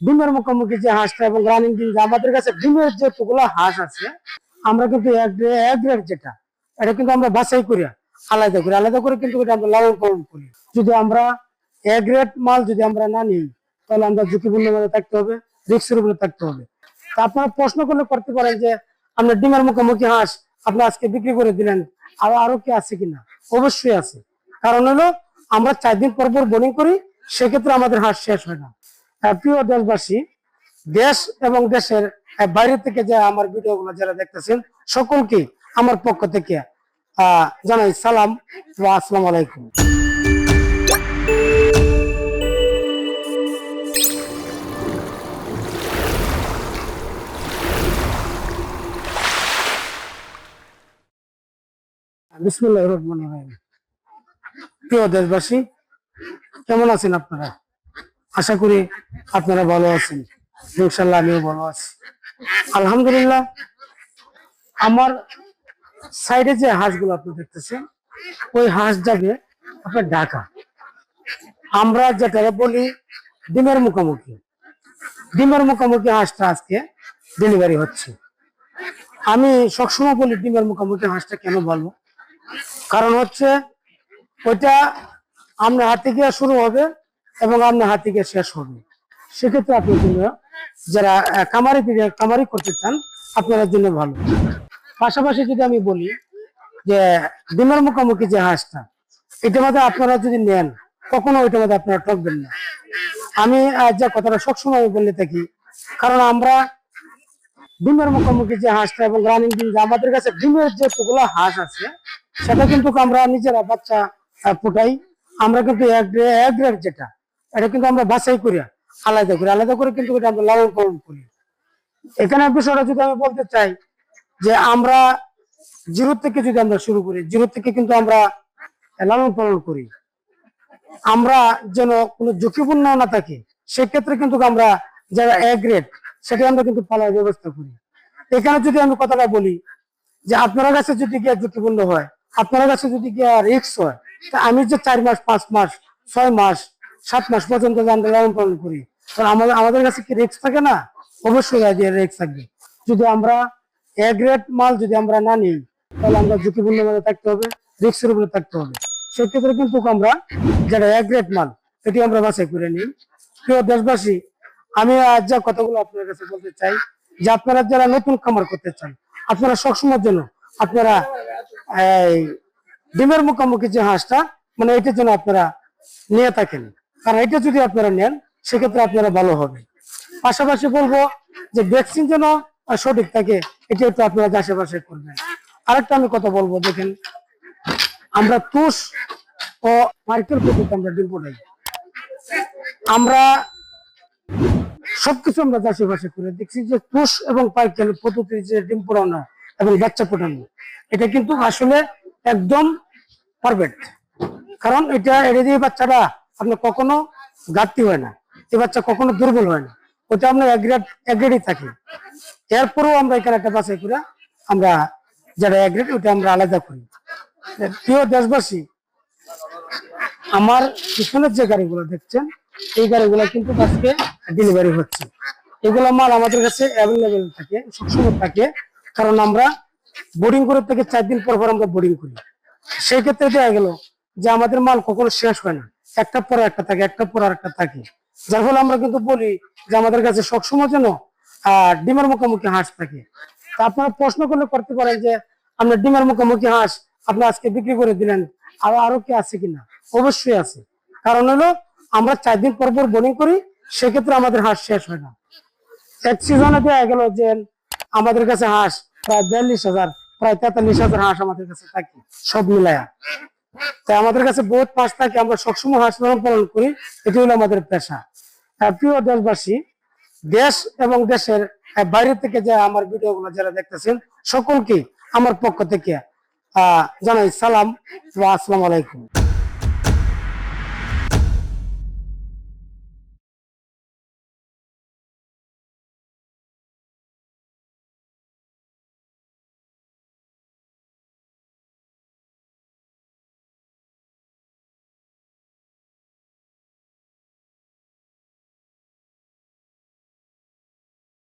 ডিমের মুখোমুখি যে হাঁসটা এবং রানিং ডিম যে আমাদের কাছে ডিমের যতগুলো হাঁস আছে, আমরা কিন্তু যেটা, এটা কিন্তু আমরা বাছাই করি, আলাদা করি। আলাদা করে কিন্তু লালন পালন করি। যদি আমরা এক গ্রেড মাল যদি আমরা না নিই, তাহলে আমরা ঝুঁকিপূর্ণ ভাবে থাকতে হবে রিক্সের উপরে থাকতে হবে। তা আপনারা প্রশ্ন করলে করতে পারেন যে আমরা ডিমের মুখোমুখি হাঁস আপনি আজকে বিক্রি করে দিলেন, আর আরও কি আছে কিনা? অবশ্যই আছে। কারণ হলো, আমরা চার দিন পর পর বোলিং করি, সেক্ষেত্রে আমাদের হাঁস শেষ হয় না। প্রিয় দেশবাসী, দেশ এবং দেশের বাইরে থেকে যে আমার ভিডিওগুলো যারা দেখতেছেন, সকলকে আমার পক্ষ থেকে জানাই সালাম ওয়া আসসালামু আলাইকুম। বিসমুল্লাহ রহমান প্রিয় দেশবাসী, কেমন আছেন আপনারা? আশা করি আপনারা ভালো আছেন। ইনশাল্লাহ আমিও ভালো আছি। আলহামদুলিল্লাহ, আমার সাইডে যে হাঁসগুলো আপনি দেখতেছেন, ওই হাঁস যাবে আপনার ঢাকা আমরা যেটা বলি, ডিমের মুখোমুখি। ডিমের মুখোমুখি হাঁসটা আজকে ডেলিভারি হচ্ছে। আমি সবসময় বলি, ডিমের মুখোমুখি হাঁসটা কেন বলব কারণ হচ্ছে, ওইটা আমরা হাতে গিয়ে শুরু হবে এবং আপনার হাতে গিয়ে শেষ হবে। সেক্ষেত্রে আপনার জন্য যারা কামারি কামারি করতে চান আপনাদের জন্য ভালো। পাশাপাশি যদি আমি বলি যে, ডিমের মুখোমুখি যে হাঁসটা, এটার মধ্যে আপনারা যদি নেন, কখনো ওইটার মধ্যে আপনারা ঠকবেন না। আমি যে কথাটা সবসময় বলে থাকি, কারণ আমরা ডিমের মুখোমুখি যে হাঁসটা এবং রানিং ডিম আমাদের কাছে ডিমের যে যতগুলো হাঁস আছে, সেটা কিন্তু আমরা নিজেরা বাচ্চা ফুটাই। আমরা কিন্তু এক এক যেটা এটা কিন্তু আমরা বাছাই করি, আলাদা করি, আলাদা করে কিন্তু এটা আমরা লালন পালন করি। এখানে বিষয়টা যদি আমি বলতে চাই যে আমরা জিরো থেকে যদি আমরা শুরু করি, জিরো থেকে কিন্তু আমরা লালন পালন করি। আমরা যেন কোনো ঝুঁকিপূর্ণ না থাকি, সেক্ষেত্রে কিন্তু আমরা যারা এ গ্রেড সেটা আমরা কিন্তু পালার ব্যবস্থা করি। এখানে যদি আমি কথাটা বলি যে আপনার কাছে যদি গিয়ে ঝুঁকিপূর্ণ হয়, আপনার কাছে যদি গিয়ে রিক্স হয়, তা আমি যে চার মাস, পাঁচ মাস, ছয় মাস সাত মাস পর্যন্ত আমরা লালন পালন করি। কারণ আমাদের আমাদের কাছে কি রিক্স থাকে না? অবশ্যই রেক্স থাকবে। যদি আমরা এ গ্রেড মাল যদি আমরা না নিই, তাহলে আমরা ঝুঁকিপূর্ণ ভাবে থাকতে হবে রিক্সের উপরে থাকতে হবে। সেক্ষেত্রে কিন্তু আমরা যেটা এক মাল, এটি আমরা বাছাই করে নিই। প্রিয় দেশবাসী, আমি আজ যা কথাগুলো আপনার কাছে বলতে চাই, যে আপনারা যারা নতুন খামার করতে চান, আপনারা সবসময়ের জন্য আপনারা ডিমের মুখোমুখি যে হাঁসটা মানে এটার জন্য আপনারা নিয়ে থাকেন। কারণ এটা যদি আপনারা নেন, সেক্ষেত্রে আপনারা ভালো হবে। পাশাপাশি বলব যে ভ্যাকসিন যেন সঠিক থাকে এটা একটু আপনারা আশেপাশে করবেন। আরেকটা আমি কথা বলব, দেখেন, আমরা তুষ ও মার্কেল পদ্ধতি আমরা ডিম ফোটাই আমরা সবকিছু আমরা চাষবাসে করে দেখছি যে তুষ এবং পাইকারি পদ্ধতি যে ডিম পোড়ানো এবং বাচ্চা ফোটানো এটা কিন্তু আসলে একদম পারফেক্ট কারণ এটা এটা দিয়ে বাচ্চাটা আপনার কখনো ঘাটতি হয় না। এই বাচ্চা কখনো দুর্বল হয় না। ওটা আপনার এক গ্রেড এক থাকে। এরপরেও আমরা এখানে একটা বাছাই করে আমরা যারা এক গ্রেড ওটা আমরা আলাদা করি। প্রিয় দেশবাসী, আমার পিছনের যে গাড়িগুলো দেখছেন, এই গাড়িগুলো কিন্তু আজকে ডেলিভারি হচ্ছে। এগুলো মাল আমাদের কাছে অ্যাভেলেবেল থাকে, সবসময় থাকে। কারণ আমরা বোর্ডিং করে থেকে চার দিন পর পর আমরা বোর্ডিং করি। সেই ক্ষেত্রে দেখা গেল যে আমাদের মাল কখনো শেষ হয় না। একটা পর একটা থাকে, একটা পর একটা থাকে। যার ফলে আমরা কিন্তু বলি যে আমাদের কাছে সবসময় যেন ডিমের মুখোমুখি হাঁস থাকে। তা আপনারা প্রশ্ন করলে করতে পারেন যে আপনার ডিমের মুখোমুখি হাঁস আপনি আজকে বিক্রি করে দিলেন, আর আরও কি আছে কিনা? অবশ্যই আছে। কারণ হলো, আমরা চার দিন পর পর বোলিং করি, সেক্ষেত্রে আমাদের হাঁস শেষ হয় না। এক সিজনে দেওয়া গেল যে, আমাদের কাছে হাঁস প্রায় বিয়াল্লিশ হাজার, প্রায় তেতাল্লিশ হাজার হাঁস আমাদের কাছে থাকে, সব মিলায়া। তাই আমাদের কাছে বহুত পাশ থাকে, আমরা সবসময় হাঁস লালন পালন করি। এটি হলো আমাদের পেশা। প্রিয় দেশবাসী, দেশ এবং দেশের বাইরে থেকে যে আমার ভিডিও গুলো যারা দেখতেছেন, সকলকে আমার পক্ষ থেকে, আহ, জানাই সালাম আসসালাম আলাইকুম।